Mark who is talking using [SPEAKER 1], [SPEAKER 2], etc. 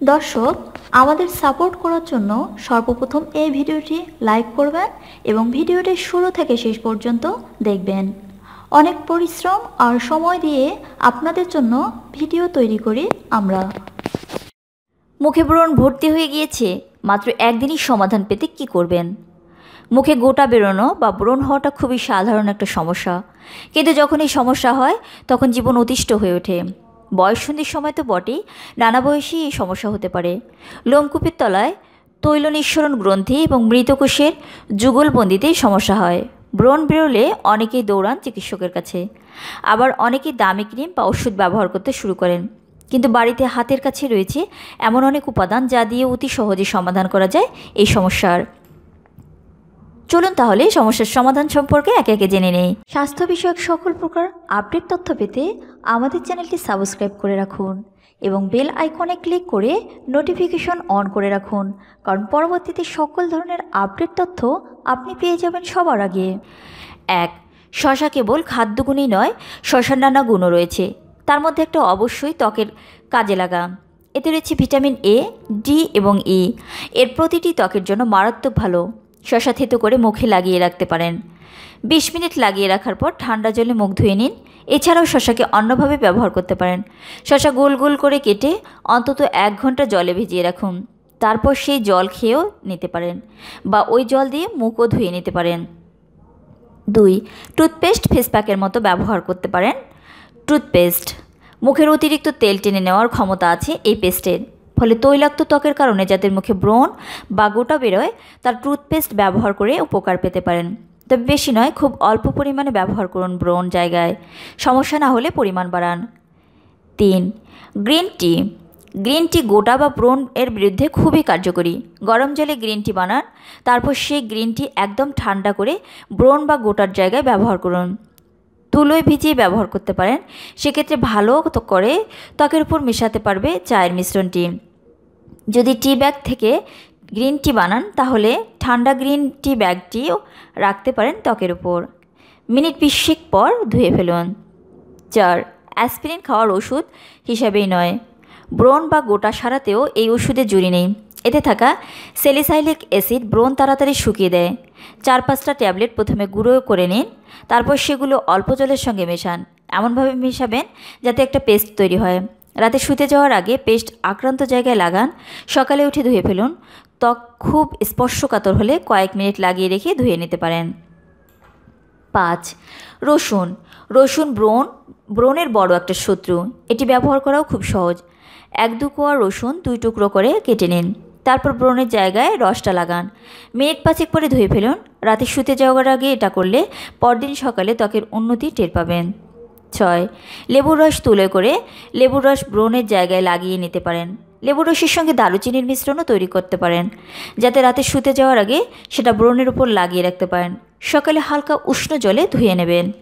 [SPEAKER 1] দর্শক, আমাদের সাপোর্ট করার জন্য সর্বপ্রথম এই ভিডিওটি লাইক করবেন এবং ভিডিওটি শুরু থেকে শেষ পর্যন্ত দেখবেন। অনেক পরিশ্রম আর সময় দিয়ে আপনাদের জন্য ভিডিও তৈরি করি আমরা।
[SPEAKER 2] মুখে ব্রণ ভর্তি হয়ে গিয়েছে, মাত্র একদিনই সমাধান পেতে কি করবেন? মুখে গোটা বেরোনো বা ব্রণ হওয়াটা খুবই সাধারণ একটা সমস্যা। কিন্তু যখন এই সমস্যা হয়, তখন জীবন অতিষ্ঠ হয়ে ওঠে। বয়সন্ধির সময় তো বটেই, নানা বয়সী এই সমস্যা হতে পারে। লোমকূপের তলায় তৈল নিঃসরণ গ্রন্থি এবং মৃতকোষের যুগলবন্দিতেই সমস্যা হয়। ব্রণ বেরোলে অনেকেই দৌড়ান চিকিৎসকের কাছে। আবার অনেকেই দামি ক্রিম বা ওষুধ ব্যবহার করতে শুরু করেন। কিন্তু বাড়িতে হাতের কাছে রয়েছে এমন অনেক উপাদান যা দিয়ে অতি সহজে সমাধান করা যায় এই সমস্যার। চলুন তাহলে সমস্যার সমাধান সম্পর্কে একে একে জেনে নেই। স্বাস্থ্য বিষয়ক সকল প্রকার আপডেট তথ্য পেতে আমাদের চ্যানেলটি সাবস্ক্রাইব করে রাখুন এবং বেল আইকনে ক্লিক করে নোটিফিকেশন অন করে রাখুন, কারণ পরবর্তীতে সকল ধরনের আপডেট তথ্য আপনি পেয়ে যাবেন সবার আগে। এক, শশা কেবল খাদ্যগুণই নয়, শশার নানা গুণও রয়েছে। তার মধ্যে একটা অবশ্যই ত্বকের কাজে লাগা। এতে রয়েছে ভিটামিন এ, ডি এবং ই। এর প্রতিটি ত্বকের জন্য মারাত্মক ভালো। শশা থেতো করে মুখে লাগিয়ে রাখতে পারেন। বিশ মিনিট লাগিয়ে রাখার পর ঠান্ডা জলে মুখ ধুয়ে নিন। এছাড়াও শশাকে অন্যভাবে ব্যবহার করতে পারেন। শশা গোল গোল করে কেটে অন্তত এক ঘণ্টা জলে ভিজিয়ে রাখুন। তারপর সেই জল খেয়েও নিতে পারেন বা ওই জল দিয়ে মুখও ধুয়ে নিতে পারেন। দুই, টুথপেস্ট ফেসপ্যাকের মতো ব্যবহার করতে পারেন। টুথপেস্ট, মুখের অতিরিক্ত তেল টেনে নেওয়ার ক্ষমতা আছে এই পেস্টের। ফলে তৈলাক্ত ত্বকের কারণে যাদের মুখে ব্রণ বা গোটা বেরোয়, তার টুথপেস্ট ব্যবহার করে উপকার পেতে পারেন। তবে বেশি নয়, খুব অল্প পরিমাণে ব্যবহার করুন ব্রণ জায়গায়। সমস্যা না হলে পরিমাণ বাড়ান। তিন, গ্রিন টি। গ্রিন টি গোটা বা ব্রণ এর বিরুদ্ধে খুবই কার্যকরী। গরম জলে গ্রিন টি বানান, তারপর সেই গ্রিন টি একদম ঠান্ডা করে ব্রণ বা গোটার জায়গায় ব্যবহার করুন। তুলোয় ভিজিয়ে ব্যবহার করতে পারেন। সেক্ষেত্রে ভালো করে ত্বকের উপর মেশাতে পারবে চায়ের মিশ্রণটি যদি টি ব্যাগ থেকে গ্রিন টি বানান, তাহলে ঠান্ডা গ্রিন টি ব্যাগটিও রাখতে পারেন ত্বকের উপর। মিনিট বিশেক পর ধুয়ে ফেলুন। চার, অ্যাসপিরিন খাওয়ার ওষুধ হিসাবেই নয়। ব্রণ বা গোটা সারাতেও এই ওষুধে জুড়ি নেই। এতে থাকা সেলিসাইলিক অ্যাসিড ব্রণ তাড়াতাড়ি শুকিয়ে দেয়। চার, পাঁচটা ট্যাবলেট প্রথমে গুঁড়ো করে নিন, তারপর সেগুলো অল্প জলের সঙ্গে মেশান। এমনভাবে মেশাবেন যাতে একটা পেস্ট তৈরি হয়। রাতে শুতে যাওয়ার আগে পেস্ট আক্রান্ত জায়গায় লাগান, সকালে উঠে ধুয়ে ফেলুন। ত্বক খুব স্পর্শকাতর হলে কয়েক মিনিট লাগিয়ে রেখে ধুয়ে নিতে পারেন। পাঁচ, রসুন। রসুন ব্রণ, ব্রণের বড় একটা শত্রু। এটি ব্যবহার করাও খুব সহজ। এক দু কোয়া রসুন দুই টুকরো করে কেটে নিন। তারপর ব্রণের জায়গায় রসটা লাগান। মিনিট পাঁচেক পরে ধুয়ে ফেলুন। রাতে শুতে যাওয়ার আগে এটা করলে পরদিন সকালে ত্বকের উন্নতি টের পাবেন। ছয়। লেবুর রস তুলে করে লেবুর রস ব্রণের জায়গায় লাগিয়ে নিতে পারেন। লেবুর রসের সঙ্গে দারুচিনির মিশ্রণও তৈরি করতে পারেন, যাতে রাতে শুতে যাওয়ার আগে সেটা ব্রণের উপর লাগিয়ে রাখতে পারেন। সকালে হালকা উষ্ণ জলে ধুয়ে নেবেন।